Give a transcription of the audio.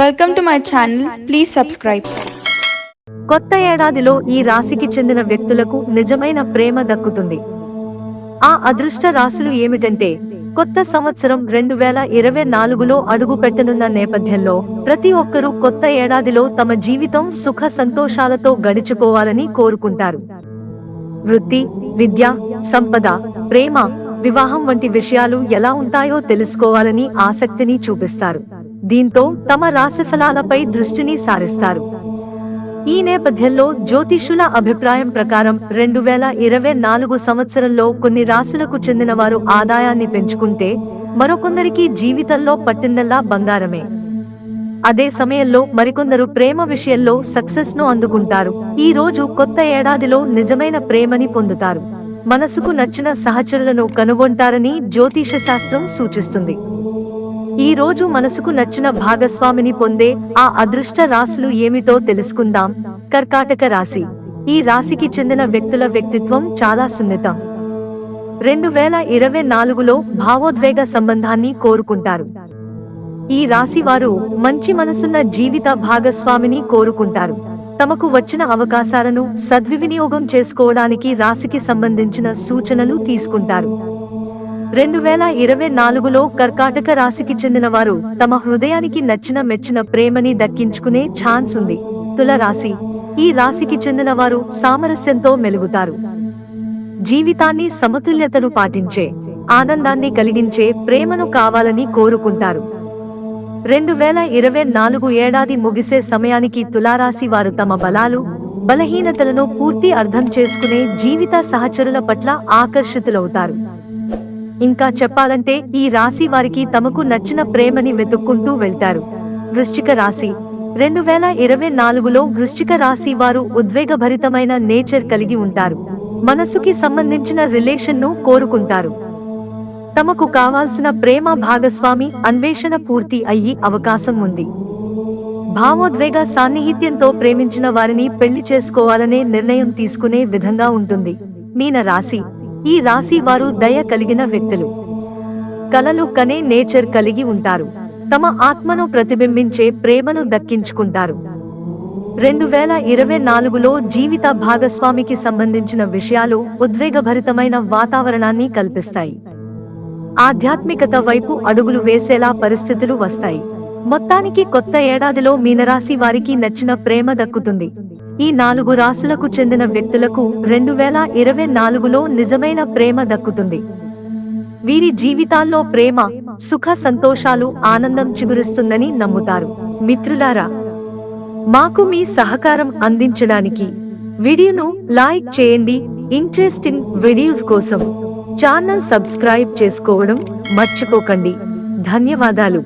Welcome to my channel please subscribe కొత్త ఏడాదిలో ఈ రాశికి చెందిన వ్యక్తులకు నిజమైన ప్రేమ దక్కుతుంది. ఆ అదృష్ట రాశులు ఏమిటంటే కొత్త సంవత్సరం రెండు వేల ఇరవై నాలుగులో అడుగు పెట్టనున్న నేపథ్యంలో ప్రతి ఒక్కరూ కొత్త ఏడాదిలో తమ జీవితం సుఖ సంతోషాలతో గడిచిపోవాలని కోరుకుంటారు. వృత్తి విద్య సంపద ప్రేమ వివాహం వంటి విషయాలు ఎలా ఉంటాయో తెలుసుకోవాలని ఆసక్తిని చూపిస్తారు. దీంతో తమ రాశిఫలాలపై దృష్టిని సారిస్తారు. ఈ నేపథ్యంలో జ్యోతిషుల అభిప్రాయం ప్రకారం రెండు వేల ఇరవై నాలుగు సంవత్సరంలో కొన్ని రాశులకు చెందిన వారు ఆదాయాన్ని పెంచుకుంటే మరికొందరికి జీవితంలో పట్టిందల్లా బంగారమే. అదే సమయంలో మరికొందరు ప్రేమ విషయంలో సక్సెస్ను అందుకుంటారు. ఈ రోజు కొత్త ఏడాదిలో నిజమైన ప్రేమని పొందుతారు. మనసుకు నచ్చిన సహచరులను కనుగొంటారని జ్యోతిష శాస్త్రం సూచిస్తుంది. ఈ రోజు మనసుకు నచ్చిన భాగస్వామిని పొందే ఆ అదృష్ట రాశులు ఏమిటో తెలుసుకుందాం. కర్కాటక రాశి. ఈ రాశికి చెందిన వ్యక్తుల వ్యక్తిత్వం చాలా సున్నితం. రెండు వేల ఇరవై నాలుగులో భావోద్వేగ సంబంధాన్ని కోరుకుంటారు. ఈ రాశి వారు మంచి మనసున్న జీవిత భాగస్వామిని కోరుకుంటారు. తమకు వచ్చిన అవకాశాలను సద్వినియోగం చేసుకోవడానికి రాశికి సంబంధించిన సూచనలు తీసుకుంటారు. రెండు వేల ఇరవై నాలుగులో కర్కాటక రాశికి చెందిన వారు తమ హృదయానికి నచ్చిన మెచ్చిన ప్రేమని దక్కించుకునే ఛాన్స్ ఉంది. తుల రాశి ఈ రాశికి చెందిన వారు సామరస్యంతో మెలుగుతారు. జీవితాన్ని సమతుల్యతను పాటించే ఆనందాన్ని కలిగించే ప్రేమను కావాలని కోరుకుంటారు. రెండు వేల ఇరవై నాలుగు ఏడాది ముగిసే సమయానికి తులారాశి వారు తమ బలాలు బలహీనతలను పూర్తి అర్థం చేసుకునే జీవిత సహచరుల పట్ల ఆకర్షితులవుతారు. ఇంకా చెప్పాలంటే ఈ రాశి వారికి తమకు నచ్చిన ప్రేమని వెతుక్కుంటూ వెళ్తారు. వృశ్చిక రాశి. రెండు వేల ఇరవై నాలుగులో వృశ్చిక రాశి వారు ఉద్వేగభరితమైన నేచర్ కలిగి ఉంటారు. మనసుకి సంబంధించిన రిలేషన్ను కోరుకుంటారు. తమకు కావాల్సిన ప్రేమ భాగస్వామి అన్వేషణ పూర్తి అయ్యి అవకాశం ఉంది. భావోద్వేగ సాన్నిహిత్యంతో ప్రేమించిన వారిని పెళ్ళి చేసుకోవాలనే నిర్ణయం తీసుకునే విధంగా ఉంటుంది. మీన రాశి ఈ రాశి వారు దయ కలిగిన వ్యక్తులు. కలలు కనే నేచర్ కలిగి ఉంటారు. తమ ఆత్మను ప్రతిబింబించే ప్రేమను దక్కించుకుంటారు. రెండు వేల ఇరవై నాలుగులో జీవిత భాగస్వామికి సంబంధించిన విషయాలు ఉద్వేగభరితమైన వాతావరణాన్ని కల్పిస్తాయి. ఆధ్యాత్మికత వైపు అడుగులు వేసేలా పరిస్థితులు వస్తాయి. మొత్తానికి కొత్త ఏడాదిలో మీనరాశి వారికి నచ్చిన ప్రేమ దక్కుతుంది. ఈ నాలుగు రాశులకు చెందిన వ్యక్తులకు రెండు వేల ఇరవై నాలుగులో నిజమైన ప్రేమ దక్కుతుంది. వీరి జీవితాల్లో ప్రేమ సుఖ సంతోషాలు ఆనందం చిగురిస్తుందని నమ్ముతారు. మిత్రులారా మాకు మీ సహకారం అందించడానికి వీడియోను లైక్ చేయండి. ఇంట్రెస్టింగ్ వీడియోస్ కోసం ఛానల్ సబ్స్క్రైబ్ చేసుకోవడం మర్చిపోకండి. ధన్యవాదాలు.